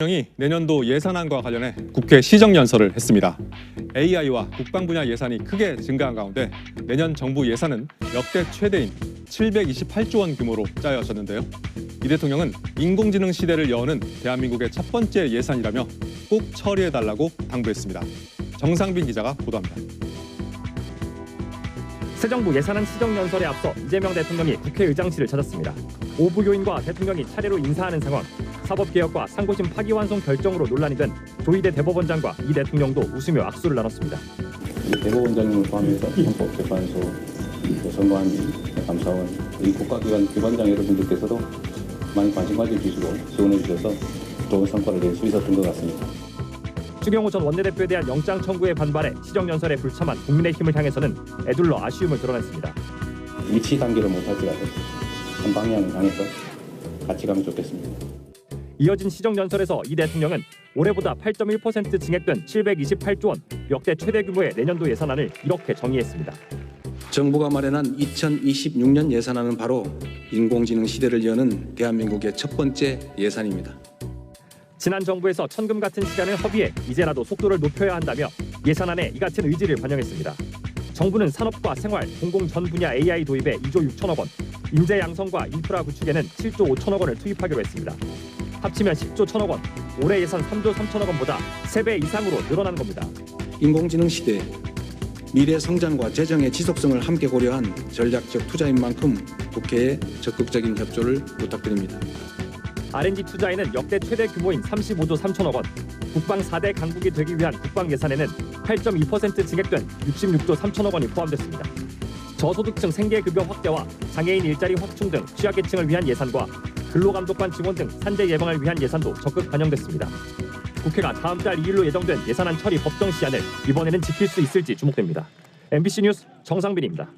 대통령이 내년도 예산안과 관련해 국회 시정연설을 했습니다. AI와 국방 분야 예산이 크게 증가한 가운데 내년 정부 예산은 역대 최대인 728조 원 규모로 짜여졌는데요. 이 대통령은 인공지능 시대를 여는 대한민국의 첫 번째 예산이라며 꼭 처리해달라고 당부했습니다. 정상빈 기자가 보도합니다. 새 정부 예산안 시정연설에 앞서 이재명 대통령이 국회의장실을 찾았습니다. 오부 요인과 대통령이 차례로 인사하는 상황, 사법개혁과 상고심 파기환송 결정으로 논란이 된 조희대 대법원장과 이 대통령도 웃으며 악수를 나눴습니다. 대법원장님을 포함해서 헌법재판소, 또 선관위, 감사원, 이 국가기관 기관장 여러분들께서도 많이 관심 가져주시고 지원해 주셔서 좋은 성과를 낼수 있었던 것 같습니다. 추경호 전 원내대표에 대한 영장 청구에 반발해 시정연설에 불참한 국민의힘을 향해서는 애둘러 아쉬움을 드러냈습니다. 위치 단계를 못할지라도 한 방향을 향해서 같이 가면 좋겠습니다. 이어진 시정 연설에서 이 대통령은 올해보다 8.1% 증액된 728조 원 역대 최대 규모의 내년도 예산안을 이렇게 정의했습니다. 정부가 마련한 2026년 예산안은 바로 인공지능 시대를 여는 대한민국의 첫 번째 예산입니다. 지난 정부에서 천금 같은 시간을 허비해 이제라도 속도를 높여야 한다며 예산안에 이 같은 의지를 반영했습니다. 정부는 산업과 생활, 공공 전 분야 AI 도입에 2조 6천억 원, 인재 양성과 인프라 구축에는 7조 5천억 원을 투입하기로 했습니다. 합치면 10조 1천억 원, 올해 예산 3조 3천억 원보다 3배 이상으로 늘어난 겁니다. 인공지능 시대 미래 성장과 재정의 지속성을 함께 고려한 전략적 투자인 만큼 국회에 적극적인 협조를 부탁드립니다. R&D 투자에는 역대 최대 규모인 35조 3천억 원, 국방 4대 강국이 되기 위한 국방 예산에는 8.2% 증액된 66조 3천억 원이 포함됐습니다. 저소득층 생계급여 확대와 장애인 일자리 확충 등 취약계층을 위한 예산과 근로감독관 증원 등 산재 예방을 위한 예산도 적극 반영됐습니다. 국회가 다음 달 2일로 예정된 예산안 처리 법정 시한을 이번에는 지킬 수 있을지 주목됩니다. MBC 뉴스 정상빈입니다.